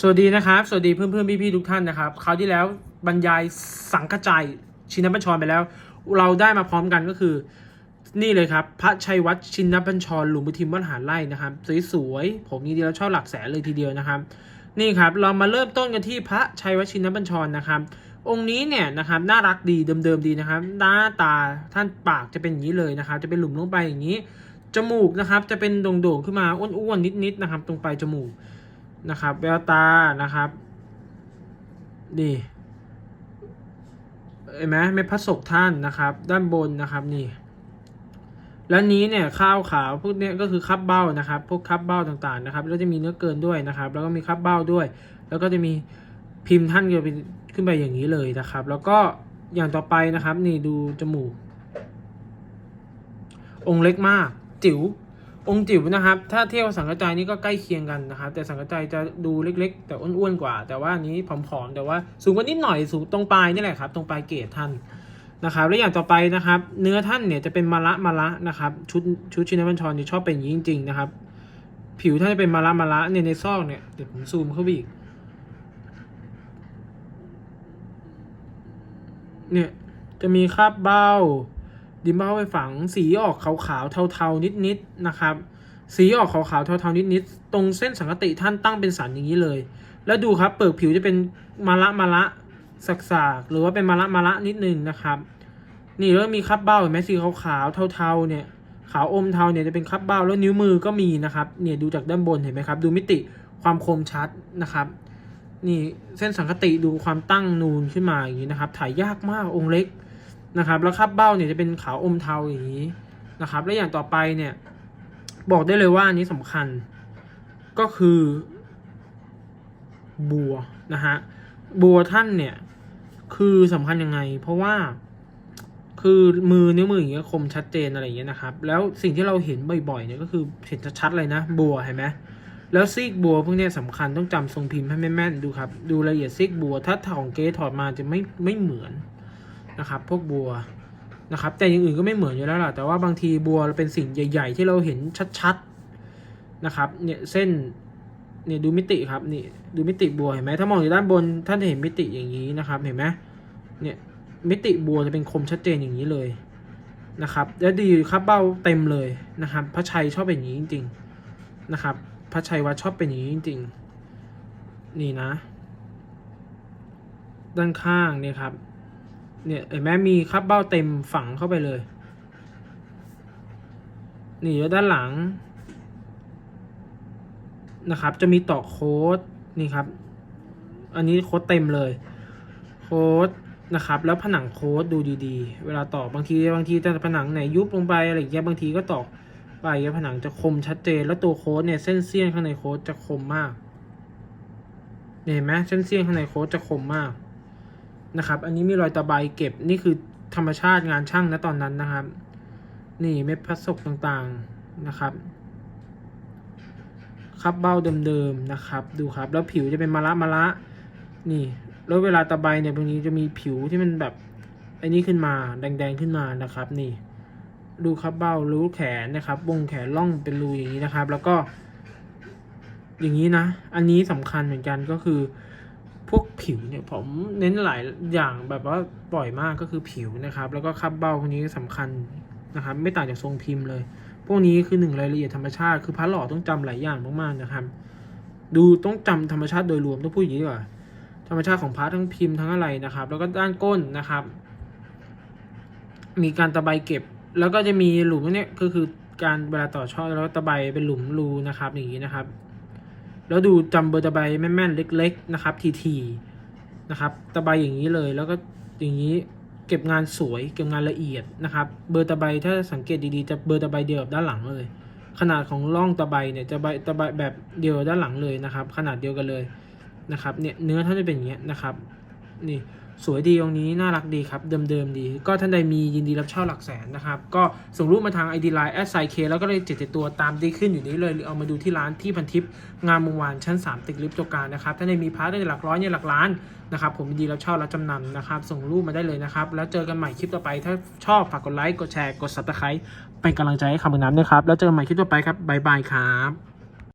สวัสดีนะครับ สวัสดีเพื่อนเพื่อนพี่พี่ๆทุกท่านนะครับคราวที่แล้วบรรยายสังกจายชินบัญชรไปแล้ว เราได้มาพร้อมกันก็คือ นี่เลยครับ พระชัยวัฒชินบัญชรหลวงพุทิมวัดหาไร่นะครับสวยๆผมนี่เดีแล้วชอบหลักแสนเลยทีเดียวนะครับ นี่ครับเรามาเริ่มต้นกันที่พระชัยวัฒชินบัญชรนะครับ องค์นี้เนี่ยนะครับน่ารักดีเดิมๆดีนะครับ หน้าตาท่านปากจะเป็นอย่างนี้เลยนะครับ จะเป็นหลุมลงไปอย่างนี้จมูกนะครับจะเป็นโด่งๆขึ้นมาอ้วนๆนิดๆนะครับ ตรงปลายจมูก นะครับแววตานะครับ นี่เห็นไหมเม็ดพระศกท่านนะครับ ด้านบนนะครับนี่แล้วนี้เนี่ยข้าวขาวพวกนี้ก็คือคับเบ้านะครับ พวกคับเบ้าต่างๆนะครับแล้วจะมีเนื้อเกินด้วยนะครับ แล้วก็มีคับเบ้าด้วย แล้วก็จะมีพิมพ์ท่านก็เป็นขึ้นไปอย่างนี้เลยนะครับ แล้วก็อย่างต่อไปนะครับ นี่ดูจมูก องเล็กมาก จิ๋ว องจิ๋วนะครับ ถ้าเที่ยบกับสังกระจายนี่ก็ใกล้เคียงกันนะครับ แต่สังกระจายจะดูเล็กๆ แต่อ้วนๆกว่า แต่ว่าอันนี้ผอมๆแต่ว่าสูงกว่านิดหน่อยสูงตรงปลายนี่แหละครับ ตรงปลายเกศท่านนะครับและอย่างต่อไปนะครับ เนื้อท่านเนี่ยจะเป็นมะละมะละนะครับ ชุดชุดชินบัญชรนี่ชอบเป็นอย่างนี้จริง ๆ นะครับ ผิวท่านจะเป็นมะละมะละเนี่ยในซอกเนี่ยเดี๋ยวผมซูมเข้าไปอีกเนี่ยจะมีคราบเบ้า ดินเบ้าไปฝังสีออกขาวๆเทาๆนิดๆนะครับ สีออกขาวๆเทาๆนิดๆตรงเส้นสังกติท่านตั้งเป็นสันอย่างนี้เลย แล้วดูครับเปลือกผิวจะเป็นมาละมาละสักๆหรือว่าเป็นมาละมาละนิดนึงนะครับ นี่แล้วมีคับเบ้าเห็นไหมสีขาวๆเทาๆเนี่ยขาวอมเทาเนี่ยจะเป็นคับเบ้าแล้วนิ้วมือก็มีนะครับเนี่ยดูจากด้านบนเห็นไหมครับ ดูมิติความคมชัดนะครับนี่เส้นสังกติดูความตั้งนูนขึ้นมาอย่างนี้นะครับ ถ่ายยากมากองค์เล็ก นะครับ แล้วคับเบ้าเนี่ยจะเป็นขาวอมเทาอย่างนี้นะครับ และอย่างต่อไปเนี่ยบอกได้เลยว่าอันนี้สำคัญก็คือบัวนะฮะบัวท่านเนี่ยคือสำคัญยังไง เพราะว่าคือมือนิ้วมืออย่างเงี้ยคมชัดเจนอะไรอย่างเงี้ยนะครับ แล้วสิ่งที่เราเห็นบ่อยๆเนี่ยก็คือเห็นชัดๆเลยนะ บัวเห็นไหมแล้วซีกบัวพวกเนี้ยสำคัญต้องจำทรงพิมพ์ให้แม่นๆดูครับ ดูละเอียดซีกบัวถ้าของเก๊ถอดมาจะไม่ไม่เหมือน นะครับ พวกบัวนะครับ แต่อย่างอื่นก็ไม่เหมือนอยู่แล้วล่ะ แต่ว่าบางทีบัวเป็นสิ่งใหญ่ ๆ ที่เราเห็นชัดๆนะครับ เนี่ยเส้นเนี่ยดูมิติครับนี่ดูมิติบัวเห็นไหมถ้ามองอยู่ด้านบนท่านจะเห็นมิติอย่างนี้นะครับ เห็นไหมเนี่ยมิติบัวจะเป็นคมชัดเจนอย่างนี้เลยนะครับแล้วดีครับเบ้าเต็มเลยนะครับ พระชัยชอบเป็นอย่างนี้จริง ๆนะครับ พระชัยวัดชอบเป็นอย่างนี้จริง ๆ นี่นะ ด้านข้างเนี่ยครับ เนี่ยเห็นไหมมีคับเบ้าเต็มฝังเข้าไปเลย นี่แล้วด้านหลัง นะครับ จะมีต่อโค้ดนี่ครับ อันนี้โค้ดเต็มเลย โค้ดนะครับ แล้วผนังโค้ดดูดีๆ เวลาต่อบางทีบางทีแต่ผนังไหนยุบลงไปอะไรอย่างเงี้ยบางทีก็ตอกไปแล้วผนังจะคมชัดเจน แล้วตัวโค้ดเนี่ยเส้นเสี้ยนข้างในโค้ดจะคมมากเนี่ยเห็นไหมเส้นเสี้ยนข้างในโค้ดจะคมมาก นะครับ อันนี้มีรอยตะไบเก็บนี่คือธรรมชาติงานช่างนะตอนนั้นนะครับ นี่เม็ดพลาสติกต่างๆนะครับ ครับเบ้าเดิมๆนะครับ ดูครับ แล้วผิวจะเป็นมะละมะละ นี่แล้วเวลาตะไบเนี่ยบางทีจะมีผิวที่มันแบบไอ้นี่ขึ้นมาแดงๆขึ้นมานะครับ นี่ ดูครับเบ้ารูแขนนะครับวงแขนล่องเป็นรูอย่างนี้นะครับ แล้วก็ อย่างนี้นะ อันนี้สำคัญเหมือนกันก็คือ วกผิวเนี่ยผมเน้นหลายอย่างแบบว่าปล่อยมากก็คือผิวนะครับ แล้วก็คับเบ้าพวกนี้สำคัญนะครับ ไม่ต่างจากทรงพิมพ์เลย พวกนี้คือหนึ่งรายละเอียดธรรมชาติคือพระหล่อต้องจำหลายอย่างมากๆนะครับ ดูต้องจำธรรมชาติโดยรวมต้องพูดอย่างนี้กว่าธรรมชาติของพระทั้งพิมพ์ทั้งอะไรนะครับ แล้วก็ด้านก้นนะครับ มีการตะไบเก็บ แล้วก็จะมีหลุมเนี่ยก็คือการเวลาต่อช่อแล้วตะไบเป็นหลุมรูนะครับอย่างนี้นะครับ แล้วดูจำเบอร์ตะไบแม่นๆเล็ก ๆ นะครับ ทีๆนะครับตะไบอย่างนี้เลยแล้วก็อย่างนี้เก็บงานสวยเก็บงานละเอียดนะครับเบอร์ตะไบถ้าสังเกตดีๆจะเบอร์ตะไบเดียวกับด้านหลังเลย ขนาดของร่องตะไบเนี่ยจะใบตะไบแบบเดียวด้านหลังเลยนะครับ ขนาดเดียวกันเลยนะครับเนี่ยเนื้อท่านจะเป็นอย่างเงี้ยนะครับนี่ สวยดีตรงนี้น่ารักดีครับ เดิมๆดี ก็ท่านใดมียินดีรับเช่าหลักแสนนะครับ ก็ส่งรูปมาทาง ID Line แอดไซเคแล้วก็เลยเจ็ดตัวตามที่ขึ้นอยู่นี้เลยหรือเอามาดูที่ร้านที่พันทิพย์งามวงวานชั้น 3 ตึกลิฟต์ตัวการนะครับท่านใดมีพาร์ทได้หลักร้อยเนี่ยหลักล้านนะครับผมยินดีรับเช่ารับจำนำนะครับ ส่งรูปมาได้เลยนะครับ แล้วเจอกันใหม่คลิปต่อไป ถ้าชอบฝากกดไลค์กดแชร์กด subscribe เป็นกำลังใจให้คำบางน้ำด้วยครับแล้วเจอกันใหม่คลิปต่อไปครับบ๊ายบายครับ